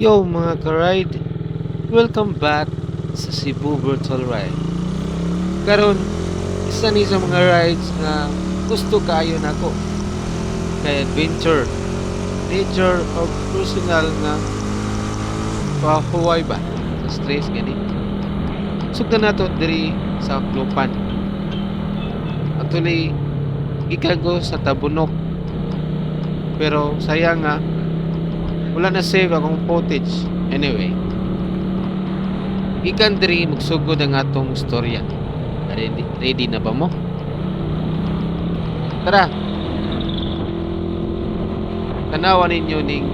Yo mga ka-ride, welcome back sa Cebu Virtual Ride. Karon, isa ni sa mga rides na gusto kaayo nako. Kay adventure, nature of personal nga pahuway ba? Stress gani. Sugdan nato diri sa Klupan. Actually, gikan sa Tabunok. Pero sayang nga wala na save akong footage. Anyway, ikan diri magsugod ang atong storya. Ready, ready na ba mo? Tara. Tanawa ninyo ning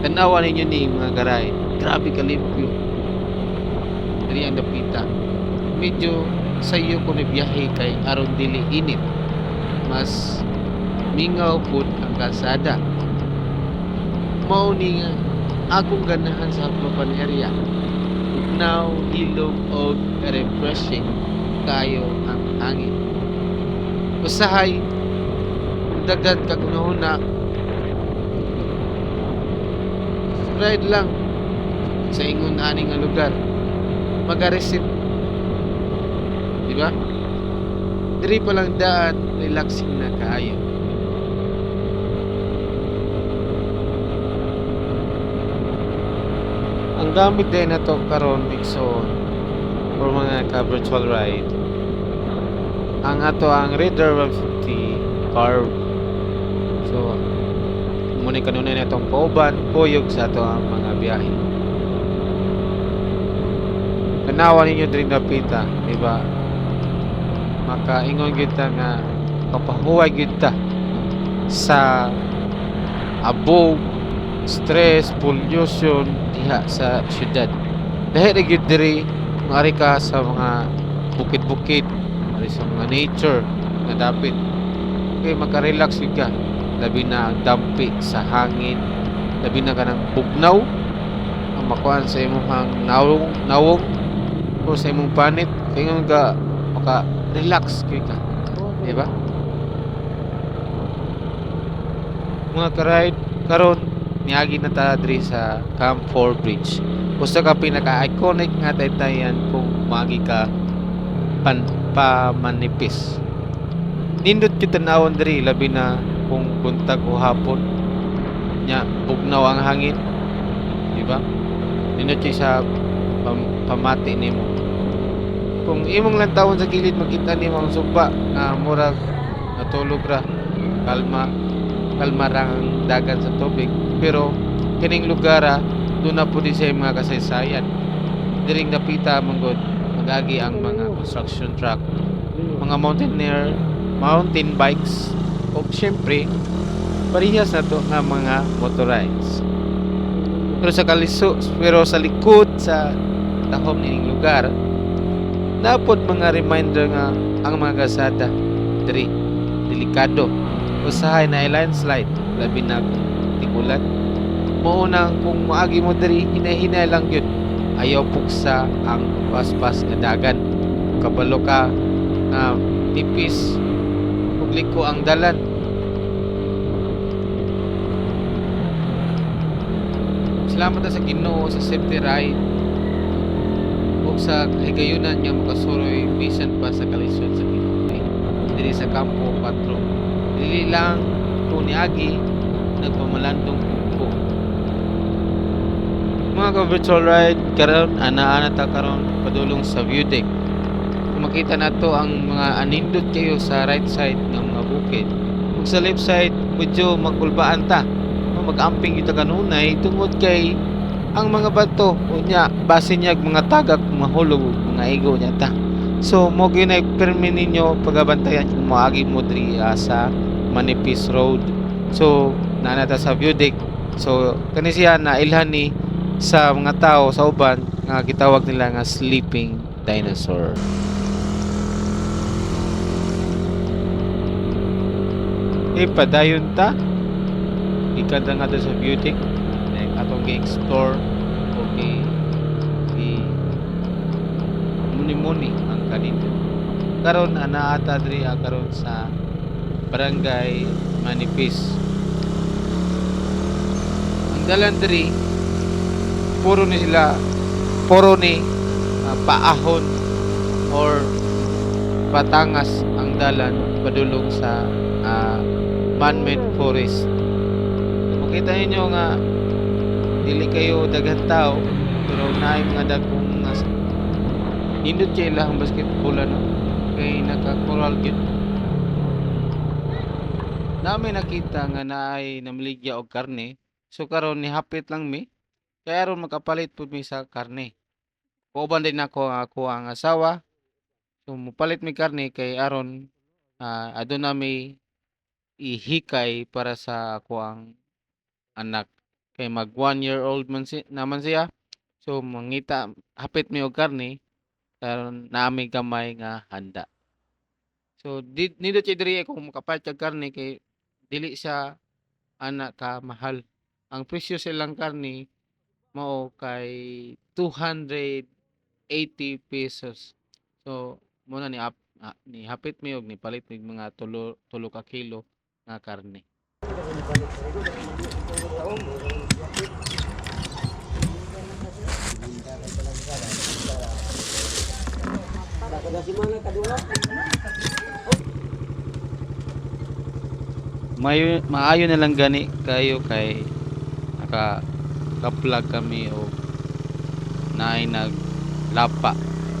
tanawa ninyo ning mga garay. Grabe ka limpyo. Diri ang dapita. Medyo sayo ko ni biyahe kay aron dili init. Mas mingaw pud ang kalsada mao ni akong ganahan sa Haplopan area. Now, ilog o refreshing kayo ang hangin. Usahay, dagat kag na Ride lang sa ingon ani nga lugar. Magaresit. Di ba? Diri pa lang daan, relaxing na kaayo. Ang gamit din na to karon Dixon for mga virtual ride. Ang ato ang Raider 150 carb. So muna kanunay na itong pauban buyog sa ato ang mga biyahe. Tanawa ninyo diri na pita diba makaingon gyud ta nga kapahuway gyud ta sa abog stress, pollution diha sa syudad. Dahil na gyud diri maari ka sa mga bukid-bukid, maari sa mga nature nga dapit. Okay, maka-relax gyud ka. Labi na ang dampi sa hangin, labi na ka ng bugnaw ang makuan sa imong nawong nawong o sa imong panit kaya nga maka relax gyud ka. Di ba? Mga ka-ride karon niagi na ta diri sa Camp 4 Bridge. Usa ka pinaka-iconic nga taytayan kung magi ka pan pamanipis. Nindot kita tanawon diri labi na kung buntag o hapon. Nya bugnaw ang hangin. Di ba? Nindot sa pam, pamati nimo. Kung imong lang sa gilid makita nimo ang sugba nga murag natulog ra kalma kalma ra ang dagat sa tubig pero kining lugar ah, doon na din sa mga kasaysayan. Diring napita manggod magagi ang mga construction truck. Mga mountaineer mountain bikes o syempre parehas na to nga mga motorized pero sa kaliso pero sa likod sa tahom nining lugar napod mga reminder nga ang mga kasada. Diri delikado usahay na landslide labi na tikulan maunang kung maagi mo diri hinay-hinay lang yun. Ayaw puksa ang paspas nga dagan. Kabalo ka nga tipis. Publiko ang dalan. Salamat na sa Ginoo sa safety ride. Ug sa higayunan nga makasuroy bisan pa sa kalisod sa Ginoo diri sa kampo 4 dili lang to niagi nagpamalandong ko mga ka virtual ride karon ana-ana ta karon padulong sa view deck kung makita nato ang mga anindot kayo sa right side ng mga bukid. Ug sa left side medyo magkulbaan ta. Mag-amping kita kanunay tungod kay ang mga bato unya base niya mga tagak mahulog mga igo niya ta. So mo ginay permi ninyo pagabantayan kung maagi mo diri ah, sa Manipis Road so nanata sa view deck so kani siya na ilhan ni sa mga tao sa uban nga gitawag nila nga sleeping dinosaur Eh, padayon ta. Ikan nga sa view deck. Atong gi-explore. Okay. Muni-muni ang kanito. Karon ana ata diri ah, karon sa Barangay Manipis. Ang dalan diri puro ni sila puro ni ah, paahon or patangas ang dalan padulong sa ah, man-made forest. Makita ninyo nga dili kayo daghan tao pero naay mga dagkong nas nindot siya ilang basketball ano kay naka-coral gyud Nami nakita nga naay namaligya og karne. So karon ni hapit lang mi. Kaya aron makapalit pud mi sa karne. Kauban din ako ang ako ang asawa. So mupalit mi karne kay aron ah, adun na mi ihikay para sa ako ang anak. Kay mag one year old man si, naman siya. So mangita hapit mi og karne. Karon naami gamay nga handa. So di nindot siya diri kung makapalit og karne kay dili siya ana ka mahal. Ang presyo silang karne mao kay 280 pesos. So muna ni ap, ah, ni hapit mi og ni palit mig mga tulo tulo ka kilo nga karne. Mayo, maayo na lang gani kayo kay naka ka-plug kami o naay naglapa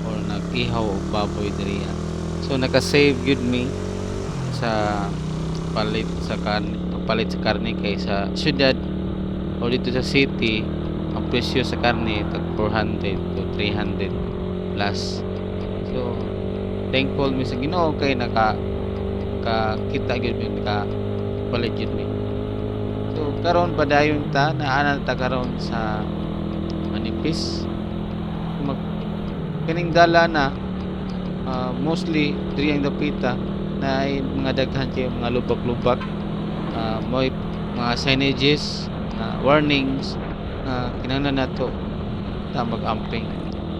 or nag-ihaw og baboy diri. So naka-save gyud mi sa palit sa karne, palit sa karne kay sa syudad o dito sa city ang presyo sa karne tag 400 to 300 plus. So thankful mi sa Ginoo kay naka ka kita gyud mi naka palit yun mi. So karon padayon ta naana ta karon sa manipis. Mag kining dala na ah, mostly diri ang dapita na ay mga daghan kay mga lubak-lubak uh, may mga signages na warnings na kinahanglan nato ta mag-amping.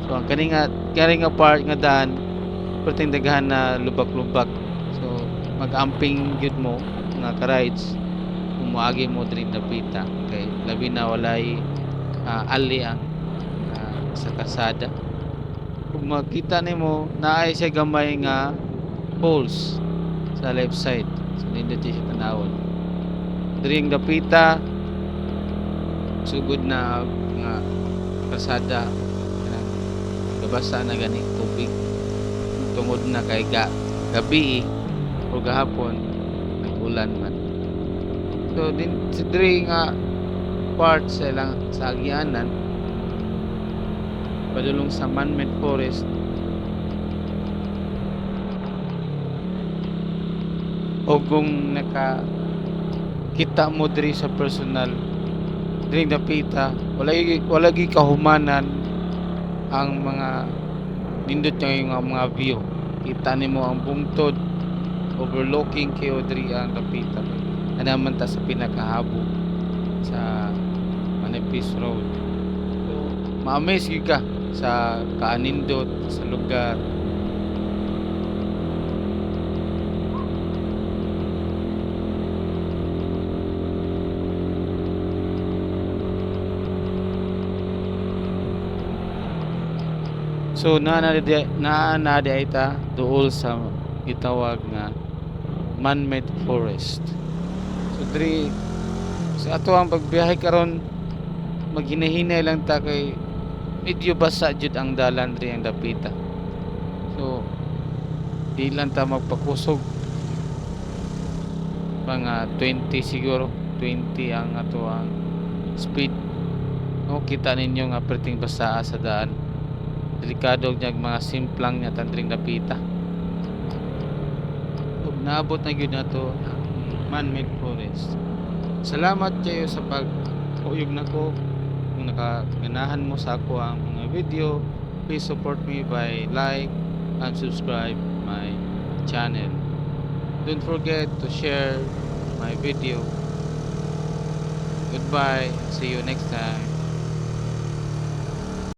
So ang kani nga kani nga part nga daan perting daghan na lubak-lubak. So mag-amping gyud mo nga ka-rides kung moagi mo diri dapita. Kay labi na walay ah, ali ang ah, sa kasada. Kung makita nimo naay siya gamay nga holes sa left side so nindot siya tanawon. Diri ang dapita sugod na nga kasada. Gabasa na gani tubig. Tungod na kay ga, gabi o gahapon ulan man. So din si diri nga part sa lang sa agyanan padulong sa man-made forest. O kung naka kita mo diri sa personal diri napita wala wala gi kahumanan ang mga nindot nga mga view. Kita nimo ang bungtod overlooking kayo diri ang kapita ana man ta sa pinakahabo sa Manipis Road. So ma-amaze ka sa kaanindot sa lugar. So na na na na di ay ta duol sa gitawag nga man-made forest. So diri sa ato ang pagbiyahe karon maghinahinay lang ta kay medyo basa jud ang dalan diri ang dapita. So di lang ta magpakusog mga 20 siguro 20 ang ato ang speed no kita ninyo nga perting basa sa daan delikado niya mga simplang niya tandring dapita naabot na gyud nato man-made forest. Salamat kayo sa pag uyog nako kung nakaganahan mo sa ako ang mga video please support me by like and subscribe my channel. Don't forget to share my video. Goodbye. See you next time